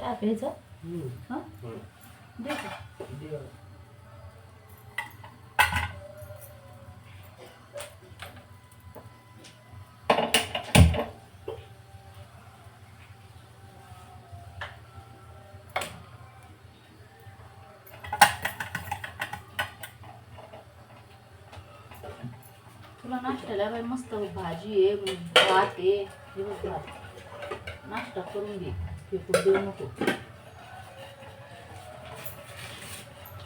चहा प्यायचा. हा हम्म. दे का? दे. तुला नाश्त्याला बाई मस्त भाजी आहे भात आहे बघ भात नाश्ता करून घे फेकून देऊ नको.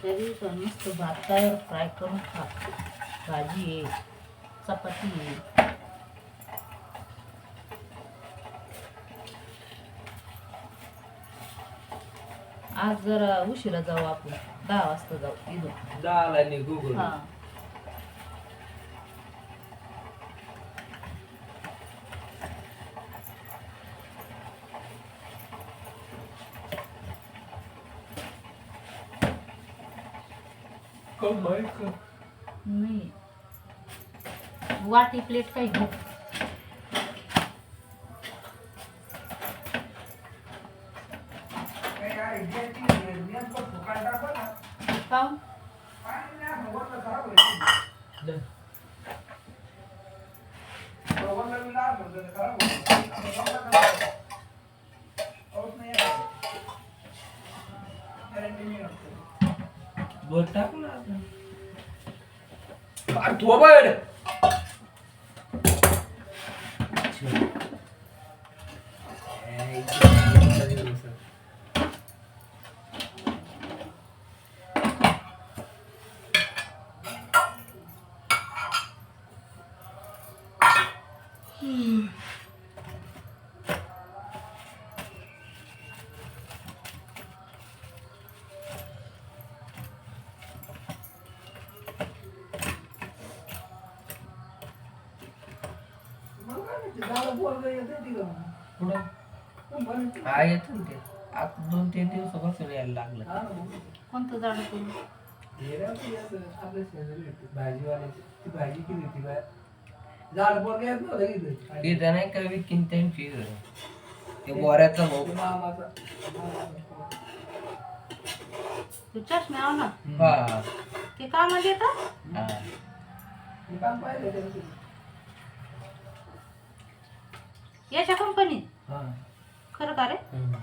त्या दिवसात मस्त भात तयार फ्राय करून खा. भाजी आहे चपाती आहे आज जरा उशिरा जाऊ आपण. दहा वाजता जाऊ इथून. दहाला निघू. हा. नाही वाटी प्लेट काही घेऊ. पाहून दे. अरे थोबड. अच्छा. ए, इथे दिवस. कुठं? हा येतो ना ते. आता दोन तीन दिवसापासून यायला लागलं. कोणतं झाड करू तिथं नाही का विकीन त्यांची? ते बोऱ्याचा भाऊ तू चष्मे आव ना. हा. ते कामात येतं हा. याच्या कंपनीत हा. खरं का रे? हम्म.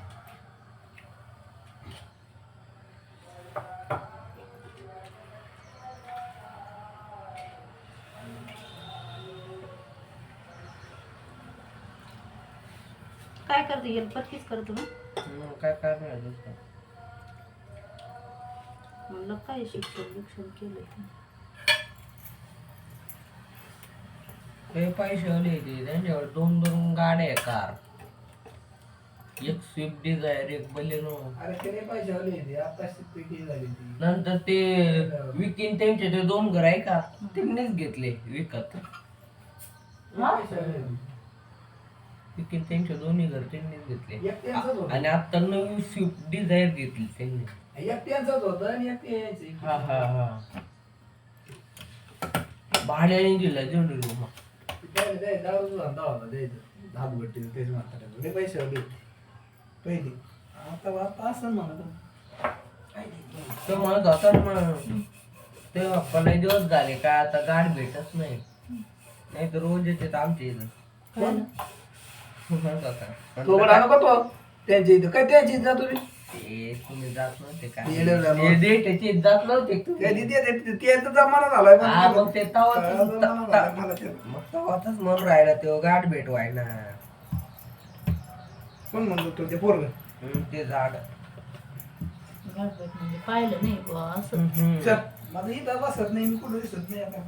काय करते? हेल्पर तीच करतो ना मग काय दुसरं? म्हणलं काय शिक्षण बिक्षण केलं ते पैसे आले ते. त्यांच्यावर दोन दोन गाड्या आहे कार. एक स्विफ्ट डिझायर एक बलेनो नंतर ते विकीन त्यांचे ते दोन घर आहे का? त्यांनीच घेतले विकत. विकीन त्यांचे दोन्ही घर त्यांनीच घेतले. आणि आता नवी स्विफ्ट डिझायर घेतली त्यांनी. हा हा हा. भाड्याने दिला जेवढी रूम. पहिले आता आता असं म्हणत तो म्हणत होता ना मग ते पन्नास दिवस झाले काय आता गाठ भेटत नाही. नाही तर रोज येते आमच्या इथं. म्हणत होता. तो त्यांच्या इथं. काय त्यांची इथं जातो रे ते तुम्ही जात नव्हते का. ते जात नव्हते का तुम्ही? कधी ते ते- ते तर जमाना झालाय पण हा, मग ते तवाच जमाना झालाय मला ते. मग राहिला तो गाठ भेटवाय ना कोण म्हणतो तो ते पोरग हम्म, ते झाड गाठभेट म्हणजे पाहिलं नाही बुवा असं हम्म. चल माझं इथं बसत नाही मी कुठं दिसत नाही आता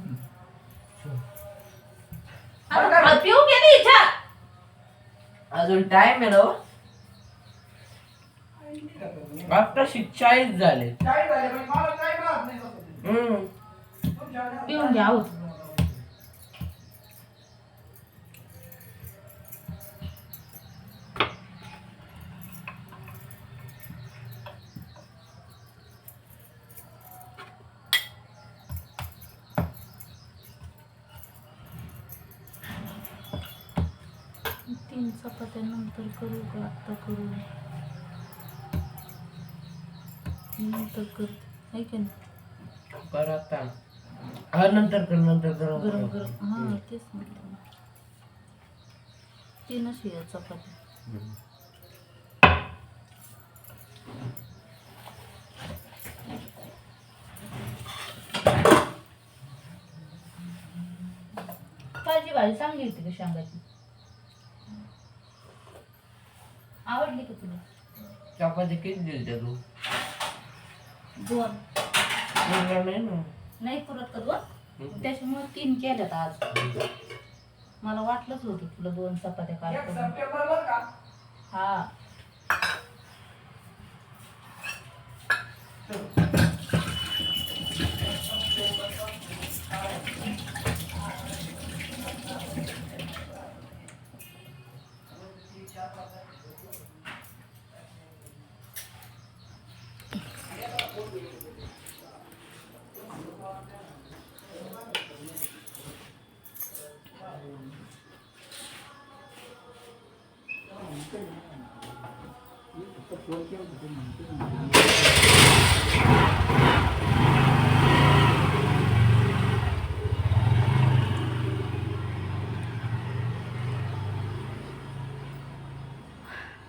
आता हा पिऊ गेली इच्छा अजून टाइम आहे ना हो? आता चाळीस झाले. काय झालं मला राहत नाही. हम्म. तुमच्या आल्या- पिऊन घ्या आहोत तीन चपात्या नंतर करू का? आत्ता करू. करते ऐक ना कर आता. हा नंतर कर नंतर गरम गरम गरम. हां तेच म्हटलं. ना. तीन अशी आहे चपाती. कालची भाजी चांगली होती का शेंगाची? आवडली का तुला? चपाती किती दिली त्या तू? दोन. मुलगा नाही ना. नाही पुरत का दोन? त्याच्यामुळे तीन केल्यात आज. मला वाटलंच होतं तुला दोन चपात्या काल एक करून. सप्टेंबरला का? हा.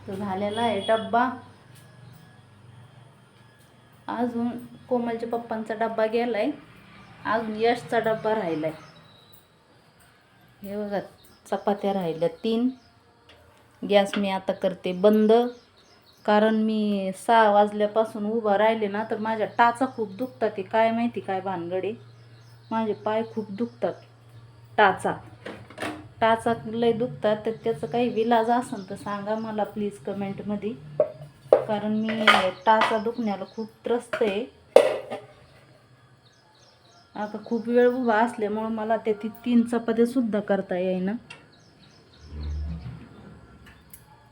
तो झालेला आहे डब्बा. अजून कोमलच्या पप्पांचा डब्बा आहे अजून यशचा डब्बा आहे हे बघा चपात्या राहिल्या तीन. गॅस मी आता करते बंद. कारण मी सहा वाजल्यापासून उभा राहिले ना तर माझ्या टाचा खूप दुखतात ते काय माहिती काय भानगडे? माझे पाय खूप दुखतात. टाचा. टाचा लय दुखतात तर त्याचं काही विलाज असेल तर सांगा मला प्लीज कमेंटमध्ये. कारण मी टाचा दुखण्याला खूप त्रस्त आहे. आता खूप वेळ उभा असल्यामुळं मला ते ती तीन चपात्यासुद्धा करता येईना.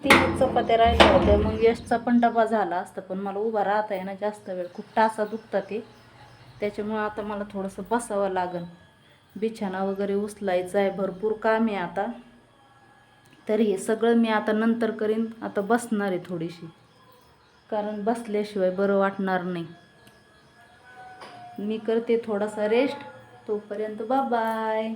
तीन चपात्या राहिल्या होत्या मग यशचा पण डबा झाला असता पण मला उभा राहता येईना जास्त वेळ. खूप टाचा दुखतात ते. त्याच्यामुळं आता मला थोडंसं बसावं लागेल बिछाना वगैरे उचलायचा आहे भरपूर काम आहे आता. तर हे सगळं मी आता नंतर करीन आता बसणार आहे थोडीशी. कारण बसल्याशिवाय बरं वाटणार नाही. मी करते थोडासा रेस्ट तोपर्यंत बाय